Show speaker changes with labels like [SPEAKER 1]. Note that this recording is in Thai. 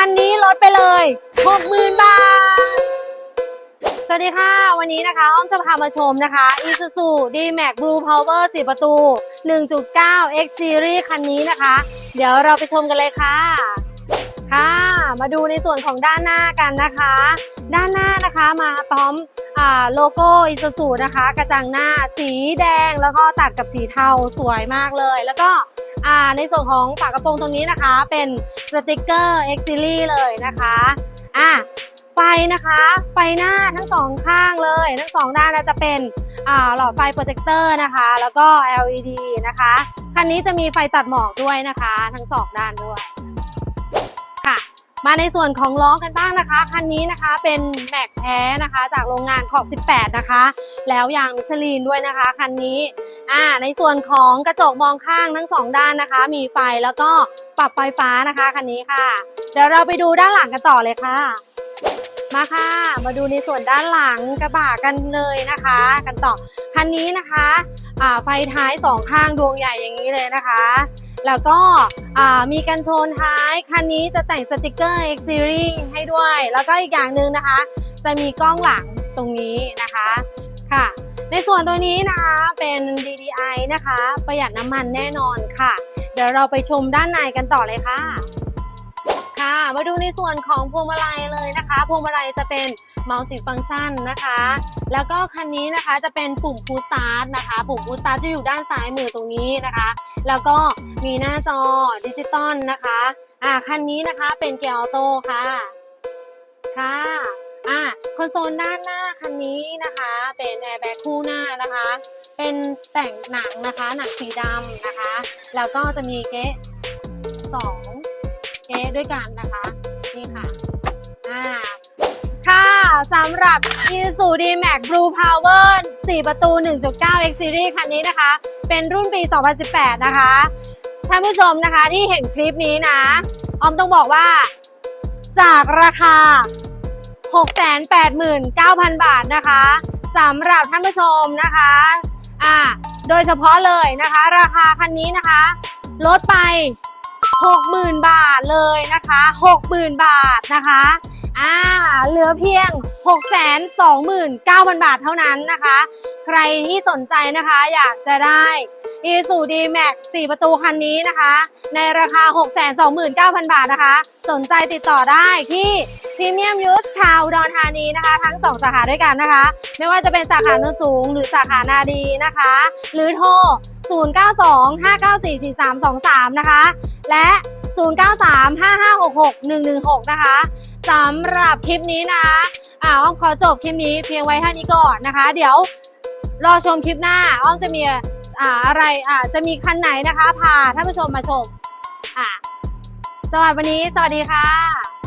[SPEAKER 1] คันนี้ลดไปเลย 60,000 บาท สวัสดีค่ะ วันนี้นะคะ อ้อมจะพามาชมนะคะ Isuzu D-Max Blue Power 4 ประตู 1.9 X Series คันนี้นะคะ เดี๋ยวเราไปชมกันเลยค่ะ ค่ะ มาดูในส่วนของด้านหน้ากันนะคะ ด้านหน้านะคะมาพร้อม โลโก้ Isuzu นะคะ กระจังหน้าสีแดงแล้วก็ตัดกับสีเทาสวยมากเลย แล้วก็ในส่วนของฝากระโปรงตรงนี้นะคะ เป็นสติกเกอร์ X Series เลยนะคะอะไฟนะคะไฟหน้าทั้งสองข้างเลย ทั้งสองด้านจะเป็นหลอดไฟโปรเจคเตอร์นะคะ แล้วก็ LED นะคะ คันนี้จะมีไฟตัดหมอกด้วยนะคะ ทั้งสองด้านด้วย มาในส่วนของล้อกันบ้างนะคะ คันนี้นะคะเป็นแม็กแท้นะคะ จากโรงงานขอบ 18 นะคะ แล้วยางมิชลินด้วยนะคะคันนี้อ่าในส่วนของกระจกมองข้างทั้งสองด้านนะคะ มีไฟแล้วก็ปรับไฟฟ้านะคะคันนี้ค่ะ เดี๋ยวเราไปดูด้านหลังกันต่อเลยค่ะ มาค่ะ มาดูในส่วนด้านหลังกระบะกันเลยนะคะ กันต่อ คันนี้นะคะไฟท้ายสองข้างดวงใหญ่อย่างนี้เลยนะคะ แล้วก็มีกันชนท้าย คันนี้จะแต่งสติกเกอร์ X Series ให้ด้วย แล้วก็อีกอย่างหนึ่งนะคะ จะมีกล้องหลังตรงนี้นะคะค่ะ ในส่วนตัวนี้นะคะเป็น DDI นะคะ ประหยัดน้ำมันแน่นอนค่ะ เดี๋ยวเราไปชมด้านในกันต่อเลยค่ะค่ะ มาดูในส่วนของพวงมาลัยเลยนะคะ พวงมาลัยจะเป็น multi function นะคะ แล้วก็คันนี้นะคะจะเป็นปุ่ม push start นะคะ ปุ่ม push start จะอยู่ด้านซ้ายมือตรงนี้นะคะ แล้วก็มีหน้าจอดิจิตอลนะคะอ่าคันนี้นะคะเป็นเกียร์ออโต้ค่ะค่ะอ่าคอนโซลด้านหน้าคันนี้นะคะ เป็นแอร์แบ็คคู่หน้านะคะ เป็นแต่งหนังนะคะ หนังสีดำนะคะ แล้วก็จะมีเก๊ะสองเก๊ะด้วยกันนะคะ นี่ค่ะอ่าะสำหรับ Isuzu D-Max Blue Power 4 ประตู 1.9 X Series คันนี้นะคะ เป็นรุ่นปี 2018 นะคะ ท่านผู้ชมนะคะที่เห็นคลิปนี้นะ ออมต้องบอกว่า จากราคา 689,000 บาทนะคะสำหรับท่านผู้ชมนะคะอ่าโดยเฉพาะเลยนะคะ ราคาคันนี้นะคะ ลดไป 60,000 บาทเลยนะคะ 60,000 บาทนะคะ อ่าเหลือเพียง 629,000 บาทเท่านั้นนะคะ ใครที่สนใจนะคะอยากจะได้ i s u d Max 4 ประตูคันนี้นะคะ ในราคา 629,000 บาทนะคะ สนใจติดต่อได้ที่พรีเมียมยูสคาวดอนธานีนะคะ ทั้ง 2 สาขาด้วยกันนะคะ ไม่ว่าจะเป็นสาขาโนนสูง หรือสาขานาดีนะคะ หรือโทร 0925944323 นะคะ และ 0935566116 นะคะสำหรับคลิปนี้นะอ่าอ้อมขอจบคลิปนี้เพียงไว้เท่านี้ก่อนนะคะ เดี๋ยวรอชมคลิปหน้าอ้อมจะมีอ่าอะไรอ่าจะมีคันไหนนะคะ พาท่านผู้ชมมาชมอ่าสวัสดีวันนี้ สวัสดีค่ะ